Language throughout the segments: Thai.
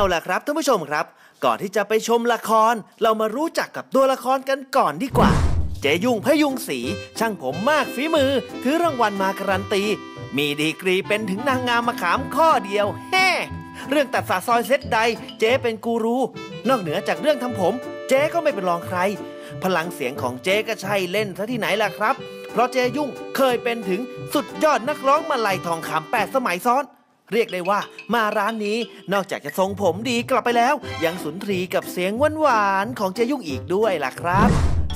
เอาล่ะครับท่านผู้ชมครับ ก่อนที่จะไปชมละคร เรามารู้จักกับตัวละครกันก่อนดีกว่า เจยุงพยุงศรีช่างผมมากฝีมือ ถือรางวัลมาการันตี มีดีกรีเป็นถึงนางงามมะขามข้อเดียวแฮ่เรื่องตัดสาซอยเซตใด เจ๊เป็นกูรู นอกเหนือจากเรื่องทำผม เจ๊ก็ไม่เป็นรองใคร พลังเสียงของเจ๊ก็ใช่เล่นซะที่ไหนล่ะครับ เพราะเจยุ่งเคยเป็นถึงสุดยอดนักร้องมาลัยทองคำแปดสมัยซ้อน เรียกได้ว่ามาร้านนี้นอกจากจะทรงผมดีกลับไปแล้ว ยังสุนทรีกับเสียงหวานๆของเจยุ่งอีกด้วยล่ะครับ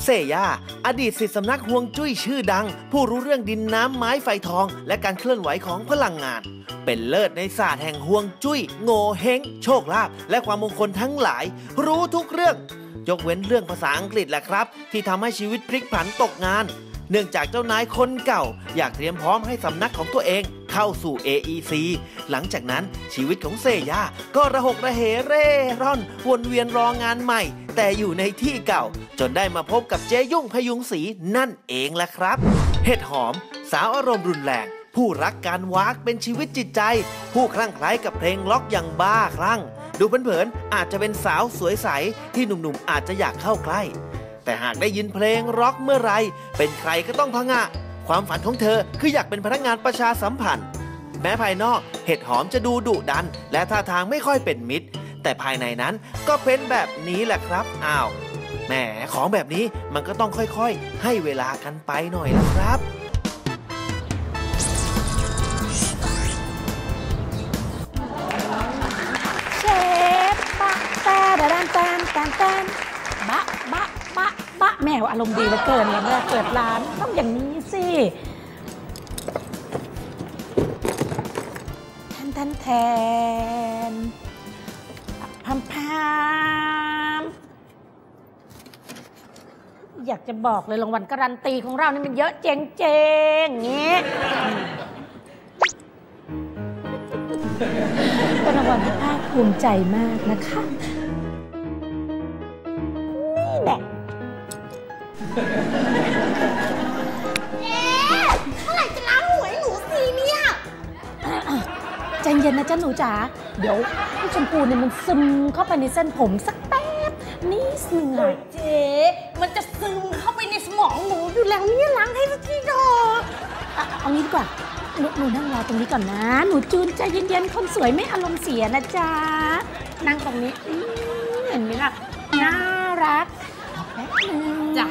เซย่าอดีตศิษย์สำนักฮวงจุ้ยชื่อดัง ผู้รู้เรื่องดินน้ำไม้ไฟทอง และการเคลื่อนไหวของพลังงาน เป็นเลิศในศาสตร์แห่งฮวงจุ้ย โง่เฮงโชคลาภและความมงคลทั้งหลาย รู้ทุกเรื่อง ยกเว้นเรื่องภาษาอังกฤษแหละครับ ที่ทำให้ชีวิตพลิกผันตกงาน เนื่องจากเจ้านายคนเก่า อยากเตรียมพร้อมให้สำนักของตัวเอง เข้าสู่ AEC หลังจากนั้นชีวิตของเซย่าก็ระหกระเหเร่ร่อน วนเวียนรองานใหม่ แต่อยู่ในที่เก่า จนได้มาพบกับเจยุ่งพยุงศรีนั่นเองแหละครับ เห็ดหอม สาวอารมณ์รุนแรง ผู้รักการวากเป็นชีวิตจิตใจ ผู้คลั่งไคล้กับเพลงล็อกอย่างบ้าคลั่ง ดูเผินๆอาจจะเป็นสาวสวยใสที่หนุ่มๆอาจจะอยากเข้าใกล้แต่หากได้ยินเพลงร็อกเมื่อไหรเป็นใครก็ต้องพังะ ความฝันของเธอคืออยากเป็นพนักงานประชาสัมพันธ์ แม้ภายนอกเห็ดหอมจะดูดุดัน และท่าทางไม่ค่อยเป็นมิตร แต่ภายในนั้นก็เป็นแบบนี้แหละครับอ้าวแหมของแบบนี้มันก็ต้องค่อยๆ ให้เวลากันไปหน่อยละครับเชฟบะแต่ดันแตนแตนแตน แมวอารมณ์ดีเหลือเกินเลยเมื่อเกิดร้านต้องอย่างนี้สิแทนแทนแทนพัมพามอยากจะบอกเลยรางวัลการันตีของเรานี่มันเยอะเจ๋งๆอย่างงี้เป็นรางวัลที่ภาคภูมิใจมากนะคะ ย็นนะจ๊ะหนูจ๋าเดี๋ยวผู้ชมพูเนี่ยมันซึมเข้าไปในเส้นผมสักแป๊บนี่เสือเจ๊มันจะซึมเข้าไปในสมองหนูอยู่แล้วเนี่ยล้างให้สักทีเถอะอะเอางี้ดีกว่าหนูหนูนั่งรอตรงนี้ก่อนนะ หนูจูนใจเย็นๆ คนสวยไม่อารมณ์เสียนะจ๊ะ นั่งตรงนี้อื้อเห็นไหมล่ะ น่ารักรอแป๊บนึง จ้ะ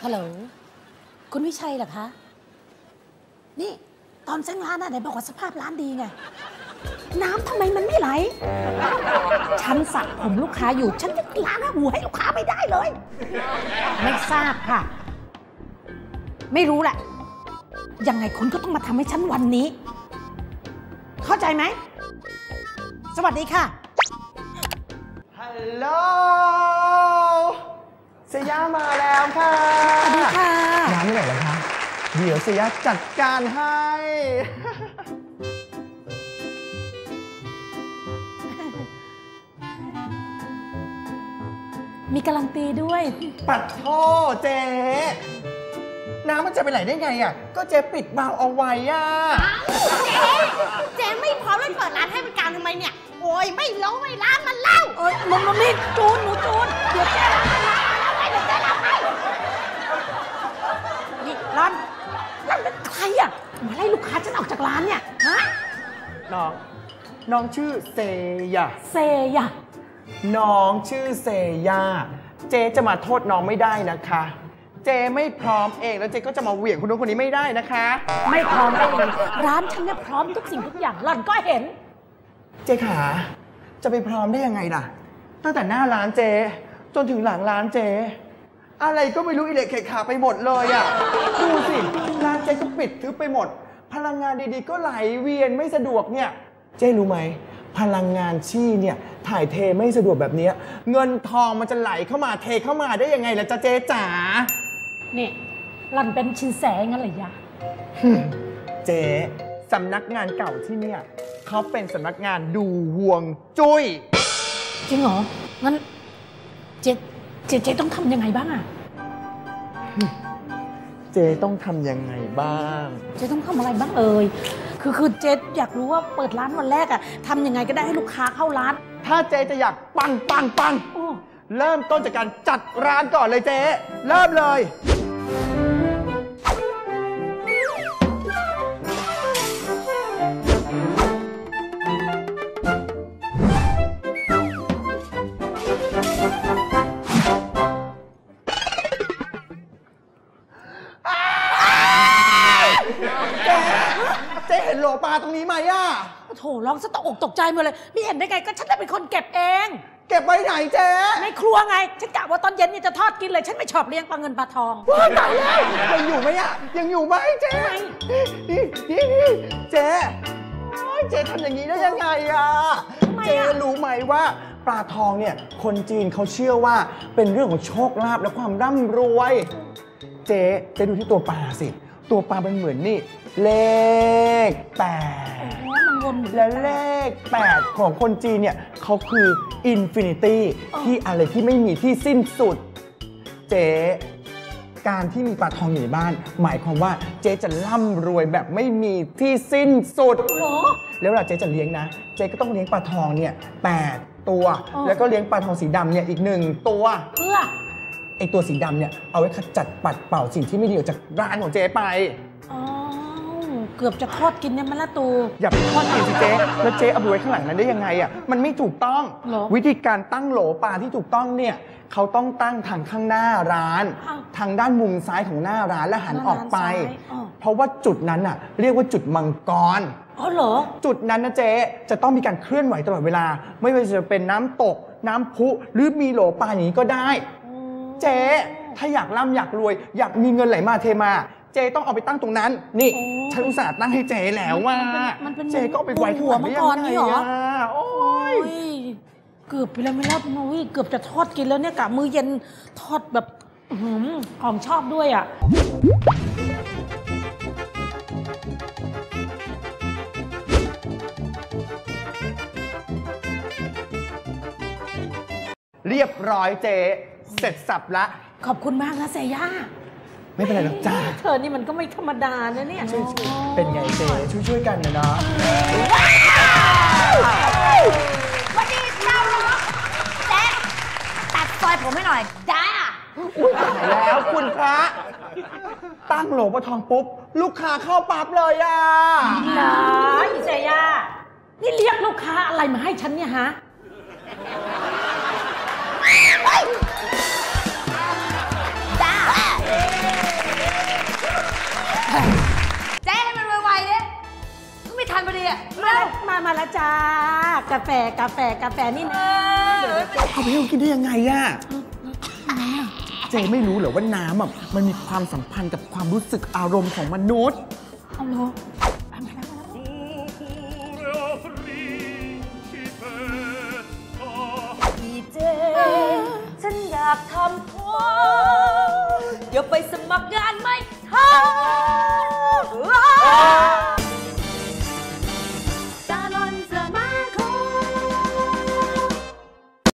ฮั ลโหลคุณวิชัยเหรอคะ นี่ตอนเซ้งร้านอะไหนบอกว่าสภาพร้านดีไง น้ำทำไมมันไม่ไหล ฉันสระผมลูกค้าอยู่ ฉันจะล้างหัวให้ลูกค้าไม่ได้เลย ไม่ทราบค่ะ ไม่รู้แหละ ยังไงคุณก็ต้องมาทำให้ฉันวันนี้ เข้าใจไหม สวัสดีค่ะ ฮัลโหล เซย่ามาแล้วค่ะสวัสดีค่ะน้ำที่ไหนล่ะคะเดี๋ยวเซย่าจัดการให้มีการันตีด้วย ปัดโทษเจ๊น้ำมันจะไปไหนได้ไงอะ ก็เจ๊ปิดเบาเอาไว้อะเจ๊ไม่พร้อมเลยเปิดร้านให้บริการทำไมเนี่ย โอ้ยไม่ล้างไม่ล้างมันเล่าเอ้ยมันมันนี่จูนหนูจูนเดี๋ยวแกล้างให้เดี๋ น้องชื่อเซย่าเซยะน้องชื่อเซย่าเจ๊จะมาโทษน้องไม่ได้นะคะ เจไม่พร้อมเองแล้วเจก็จะมาเหวี่ยงคนนู้นคนนี้ไม่ได้นะคะ ไม่พร้อมได้ยังไงร้านฉันเนี่ยพร้อมทุกสิ่งทุกอย่างหล่อนก็เห็น เจขาจะไปพร้อมได้ยังไงล่ะ ตั้งแต่หน้าร้านเจ จนถึงหลังร้านเจ อะไรก็ไม่รู้อิเล็กเคขาไปหมดเลยอะ่ะดูสิร้านเจก็ปิดทึบไปหมด พลังงานดีๆ ก็ไหลเวียนไม่สะดวกเนี่ย เจรู้ไหมพลังงานชี่เนี่ยถ่ายเทไม่สะดวกแบบเนี้ยเงินทองมันจะไหลเข้ามาเทเข้ามาได้ยังไงล่ะจ๊ะเจจ๋านี่หล่อนเป็นชินแสงั้นเหรอยะเจ๊สำนักงานเก่าที่เนี่ยเขาเป็นสำนักงานดูห่วงจุ้ยจริงเหรองั้นเจ๊เจ๊เจ๊ต้องทำยังไงบ้างอะเจ๊ต้องทำยังไงบ้าง เจ๊ต้องทำอะไรบ้างเอ่ย คือคือเจ๊อยากรู้ว่าเปิดร้านวันแรกอะทำยังไงก็ได้ให้ลูกค้าเข้าร้าน ถ้าเจ๊จะอยากปังปังปังโอ้เริ่มต้นจากการจัดร้านก่อนเลยเจ๊ เริ่มเลย ร้องซะตกอกตกใจหมดเลย ไม่เห็นได้ไงก็ฉันได้เป็นคนเก็บเอง เก็บไว้ไหนเจ๊ในครัวไง ฉันกะว่าตอนเย็นเนี่ยจะทอดกินเลย ฉันไม่ชอบเลี้ยงปลาเงินปลาทองว้ายตายแล้วยังอยู่ไหมอะยังอยู่ไหมเจ๊ไม่นี่นี่นี่เจ๊โอ๊ยเจ๊ทำอย่างนี้ได้ยังไงอะทำไมอะเจ๊รู้ไหมว่าปลาทองเนี่ยคนจีนเขาเชื่อว่าเป็นเรื่องของโชคลาภและความร่ำรวย เจ๊เจ๊ดูที่ตัวปลาสิ ตัวปลาเป็นเหมือนนี่ เลขแปดโอ้มันวนอยู่และเลข 8 ของคนจีนเนี่ยเขาคืออินฟินิตี้ที่อะไรที่ไม่มีที่สิ้นสุด เจ๊การที่มีปลาทองอยู่ในบ้าน หมายความว่าเจ๊จะร่ำรวยแบบไม่มีที่สิ้นสุดเหรอ แล้วเวลาเจ๊จะเลี้ยงนะ เจ๊ก็ต้องเลี้ยงปลาทองเนี่ยแปดตัวอ๋อแล้วก็เลี้ยงปลาทองสีดำเนี่ยอีกหนึ่งตัว เพื่อ ไอตัวสีดำเนี่ยเอาไว้ขจัดปัดเป่าสิ่งที่ไม่ดีออกจากร้านของเจ๊ไป อ๋อ เกือบจะทอดกินเนี่ยมันละตู อย่าไปทอดกินสิเจ๊แล้วเจ๊เอาไปไว้ข้างหลังนั้นได้ยังไงอะมันไม่ถูกต้องเหรอวิธีการตั้งโหลปลาที่ถูกต้องเนี่ยเขาต้องตั้งทางข้างหน้าร้าน อ้าวทางด้านมุมซ้ายของหน้าร้านและหันออกไป ด้านซ้ายอ้อเพราะว่าจุดนั้นอะเรียกว่าจุดมังกร อ๋อเหรอ จุดนั้นนะเจ๊จะต้องมีการเคลื่อนไหวตลอดเวลา ไม่ว่าจะเป็นน้ำตก น้ำพุ หรือมีโหลปลาอย่างนี้ก็ได้ เจ๊ถ้าอยากร่ำอยากรวย อยากมีเงินไหลมาเทมา เจ๊ต้องเอาไปตั้งตรงนั้น นี่โอ้ฉันอุตส่าห์ตั้งให้เจ๊แล้วว่ามันเป็นเจ๊ก็เอาไปไว้ข้างหลังได้ยังหัวมังกรนี่ไงเหรออะโอ้โอ้ยยเกือบไปแล้วไม่รอดนุ้ยเกือบจะทอดกินแล้วเนี่ยกะมือเย็นทอดแบบอื้อหือของชอบด้วยอะเรียบร้อยเจ๊ เสร็จสับละ ขอบคุณมากนะเซย่าไม่เป็นไรหรอกจ้าเธอนี่มันก็ไม่ธรรมดานะเนี่ยเป็นไงเจ๊ช่วยๆกันนะเนาะวันนี้เราเจ๊ตัดซอยผมให้หน่อยจ้าอุ้ยตายแล้วคุณพระตั้งโหลปลาทองปุ๊บ ลูกค้าเข้าปั๊บเลยอะนะอีเซย่านี่เรียกลูกค้าอะไรมาให้ฉันเนี่ยฮะ เจ๊ให้มันไวๆเนี่ยก็ไม่ทันพอดีอะมาแล้วมามาแล้วจ้ากาแฟกาแฟกาแฟนี่นะเดี๋ยวเจ๊เอาไปให้เขากินได้ยังไงอะเจไม่รู้เหรอว่าน้ำอะมันมีความสัมพันธ์กับความรู้สึกอารมณ์ของมนุษย์เอาเหรอเอามาแล้วมาแล้วพี่เจฉันอยากทำพ่อเดี๋ยวไปสมัครงานไหมท